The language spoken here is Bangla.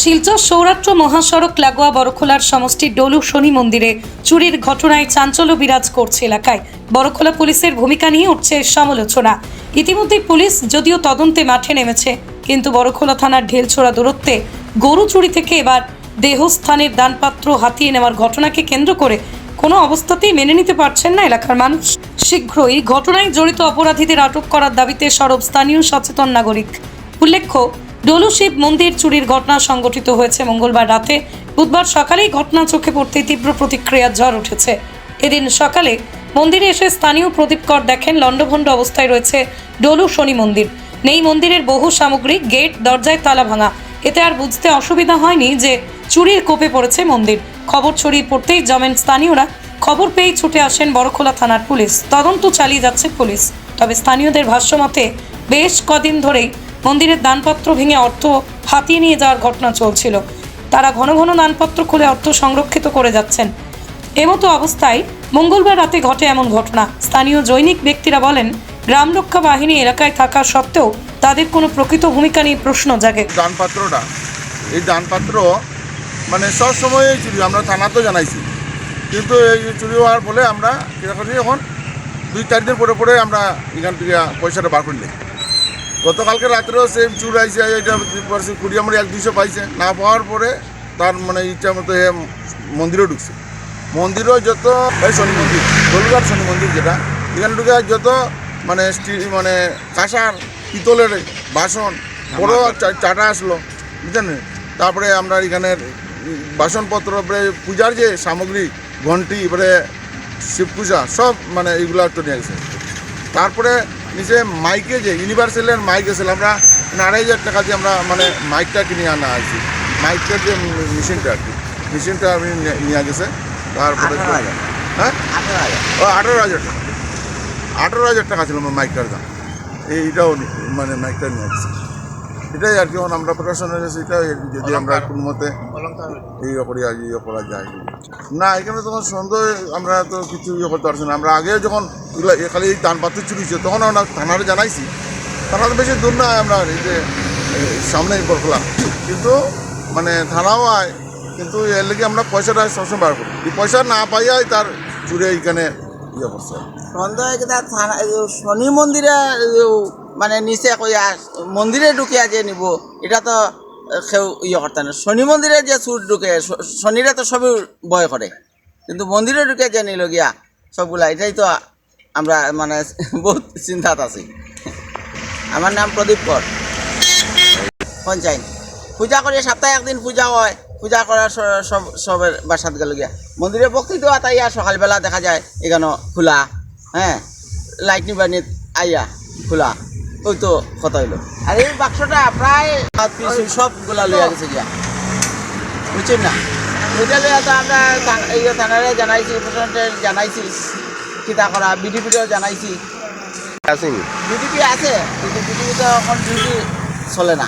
শিলচর সৌরাষ্ট্র মহাসড়ক লাগোয়া বড়খোলার সমষ্টি ডলু শনি মন্দিরে চুরির ঘটনায় চাঞ্চল্য বিরাজ করছে এলাকায়। বড়খোলা পুলিশের ভূমিকা নিয়ে উঠছে সমালোচনা। ইতিমধ্যে পুলিশ যদিও তদন্তে মাঠে নেমেছে, কিন্তু বড়খোলা থানার ঢেলছোড়া দূরত্বে গরু চুরি থেকে এবার দেহস্থানের দানপাত্র হাতিয়ে নেওয়ার ঘটনাকে কেন্দ্র করে কোনো অবস্থাতেই মেনে নিতে পারছেন না এলাকার মানুষ। শীঘ্রই ঘটনায় জড়িত অপরাধীদের আটক করার দাবিতে সরব স্থানীয় সচেতন নাগরিক। উল্লেখ্য ডলু শিব মন্দির চুরির ঘটনা সংঘটিত হয়েছে মঙ্গলবার রাতে। বুধবার সকালেই ঘটনা চোখে পড়তেই তীব্র প্রতিক্রিয়ার ঝড় উঠেছে। এদিন সকালে মন্দিরে এসে স্থানীয় প্রদীপ কর দেখেন লণ্ডভণ্ড অবস্থায় রয়েছে ডলু শনি মন্দির। নেই মন্দিরের বহু সামগ্রী, গেট, দরজায় তালা ভাঙা। এতে আর বুঝতে অসুবিধা হয়নি যে চুরির কোপে পড়েছে মন্দির। খবর ছড়িয়ে পড়তেই জমেন স্থানীয়রা। খবর পেয়েই ছুটে আসেন বড়খোলা থানার পুলিশ। তদন্ত চালিয়ে যাচ্ছে পুলিশ। তবে স্থানীয়দের ভাষ্যমতে বেশ কদিন ধরেই মন্দিরের দানপত্র ভেঙে অর্থ হাতিয়ে নিয়ে যাওয়ার ঘটনা চলছিল। তারা ঘন ঘন দানপত্র খুলে অর্থ সংরক্ষিত করে যাচ্ছেন। এমতো অবস্থায় মঙ্গলবার রাতে ঘটে এমন ঘটনা। স্থানীয় জৈনিক ব্যক্তিরা বলেন, গ্রাম রক্ষা বাহিনী এলাকায় থাকা সত্ত্বেও তাদের কোনো প্রকৃত ভূমিকা নিয়ে প্রশ্ন জাগে। দানপাত্রটা, এই দানপাত্র মানে সবসময় চুরি, আমরা থানাতেও জানাইছি। কিন্তু এই চুরি হওয়ার ফলে আমরা এখন দুই চার দিন পরে পরে আমরা এখান থেকে পয়সাটা বার করলে গতকালকে রাত্রেও সেম চুর আইছে এটা পারছে কুড়ি আমরা এক দুইশো পাইছে। না পাওয়ার পরে তার মানে ইচ্ছা মতো এ মন্দিরেও ঢুকছে। মন্দিরও যত এই শনি মন্দির দোলগার শনি মন্দির যেটা এখানে ঢুকে যত মানে মানে কাঁসার পিতলের বাসন বড় চাটা আসলো বুঝলেন তারপরে আমরা এখানের বাসনপত্র পূজার যে সামগ্রী ঘন্টি এবারে শিব পূজা সব মানে এইগুলো একটু নিয়ে গেছে তারপরে নিজে মাইকে যে ইউনিভার্সালের মাইক এসেছিল আমরা আড়াই হাজার টাকা দিয়ে আমরা মানে মাইকটা কিনে আনা আছি মাইকটার যে মেশিনটা আর কি মেশিনটা আমি নিয়ে- গেছে। তারপরে হ্যাঁ? ও আঠারো হাজার টাকা। আঠারো হাজার টাকা ছিল আমার মাইকটার দাম। এইটাও মানে মাইকটা নিয়ে আসছে। এটাই আর কি এখন আমরা প্রশাসনের কাছে এটাই যদি আমরা কোন মতে এই করি আজ ইয়ে করা যায়। না এখানে তখন সন্দেহ আমরা তো কিছু ইয়ে করতে পারছি না। আমরা আগে যখন এ খালি এই দানপাত্র চুরি ছিল তখন আমরা থানারে জানাইছি। থানাতে বেশি দূর না আমরা এই যে সামনে বরখোলা কিন্তু মানে থানাও আয় কিন্তু এর লেগে আমরা পয়সাটা সবসময় বার করি। এই পয়সা না পাইয়াই তার চুরে এইখানে ইয়ে করছে। সন্দেহ থানা শনি মন্দিরে মানে নিচে কইয়া মন্দিরে ঢুকিয়া যে নিব, এটা তো কেউ ইয়ে করতে না। শনি মন্দিরে যে চুর ঢুকে শনিরে তো সবই ভয় করে কিন্তু মন্দিরে ঢুকে যে নিল গিয়া, সবগুলা, এটাই তো আমরা মানে বহুত চিন্তাত আছি। আমার নাম প্রদীপ কর। পঞ্চায়েত। পূজা করে সপ্তাহে একদিন পূজা হয়। পূজা করার সব সবের বাসাত গেল গিয়া। মন্দিরে বক্তৃতা আতাইয়া সকালবেলা দেখা যায় এখানে খোলা হ্যাঁ লাইট নিবানি আইয়া, খোলা। ওই তো কথা হইল। আর এই বাক্সটা প্রায় সবগুলা লইয়া গেছে গিয়া। বুঝছেন না? ওইটা লইয়া তো আমরা এই থানারে জানাইছি প্রশাসনকে জানাইছি কিতা করা বিডিপিও জানাইছি। আসেনি। বিডিপি আছে কিন্তু বিডিপি তো এখন ডিউটি চলে না।